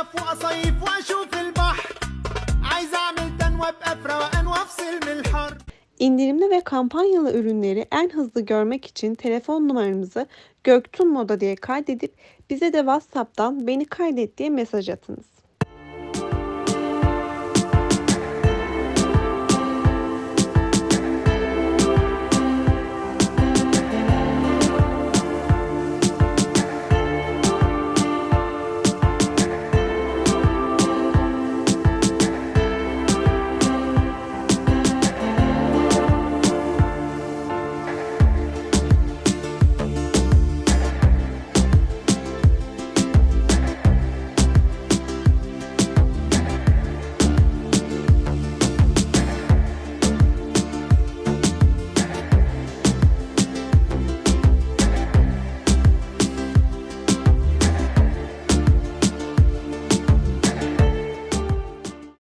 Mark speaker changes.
Speaker 1: مصيف وأصيف وأشوف البحر عايز أعمل تنوى أبقى في من الحر
Speaker 2: İndirimli ve kampanyalı ürünleri en hızlı görmek için telefon numaramızı Göktun Moda diye kaydedip bize de WhatsApp'tan beni kaydet diye mesaj atınız.